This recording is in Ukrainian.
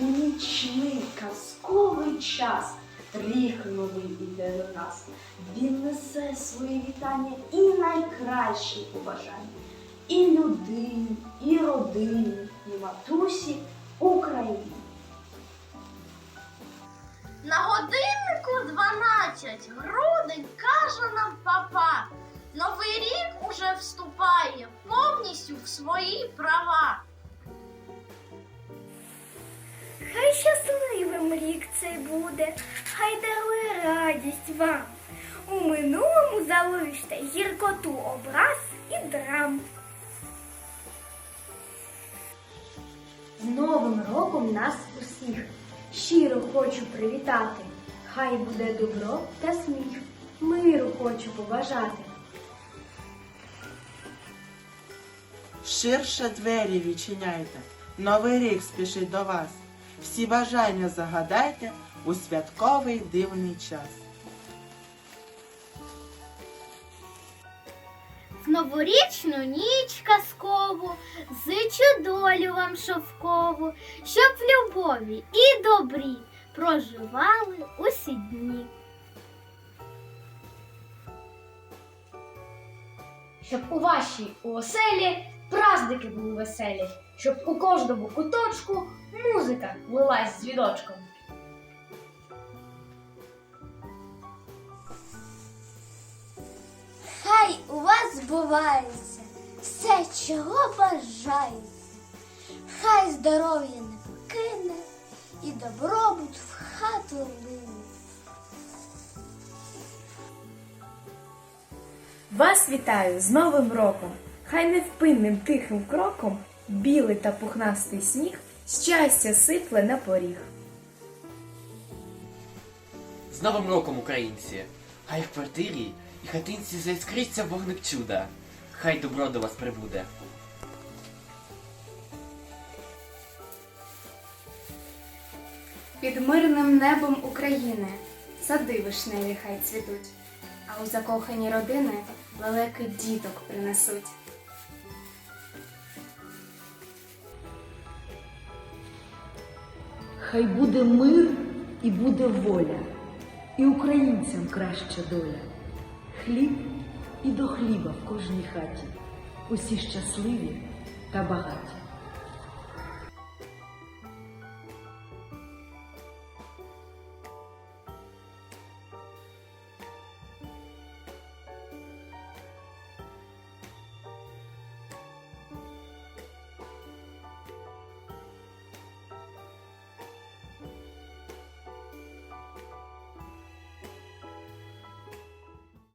У нічний казковий час рік новий іде до нас. Він несе свої вітання і найкращі побажання. І людині, і родині, і матусі України. На годиннику 12, грудень каже нам папа. Новий рік уже вступає повністю в свої права. Рік цей буде, хай дарує радість вам. У минулому залиште гіркоту образ і драм. З Новим роком нас усіх щиро хочу привітати. Хай буде добро та сміх. Миру хочу побажати. Ширше двері відчиняйте, новий рік спішить до вас. Всі бажання загадайте у святковий дивний час. В новорічну ніч казкову зичу долю вам шовкову, щоб в любові і добрі проживали усі дні. Щоб у вашій оселі праздники були веселі, щоб у кожному куточку музика лилась з віночком. Хай у вас збувається все, чого бажається. Хай здоров'я не покине і добробут в хату лине. Вас вітаю з Новим роком! Хай невпинним тихим кроком білий та пухнастий сніг щастя сипле на поріг. З Новим роком, українці! Хай в квартирі і хатинці заіскриться вогник чуда. Хай добро до вас прибуде. Під мирним небом України сади вишневі хай цвітуть, а у закохані родини лелеки діток принесуть. Хай буде мир і буде воля, і українцям краща доля. Хліб і до хліба в кожній хаті, усі щасливі та багаті.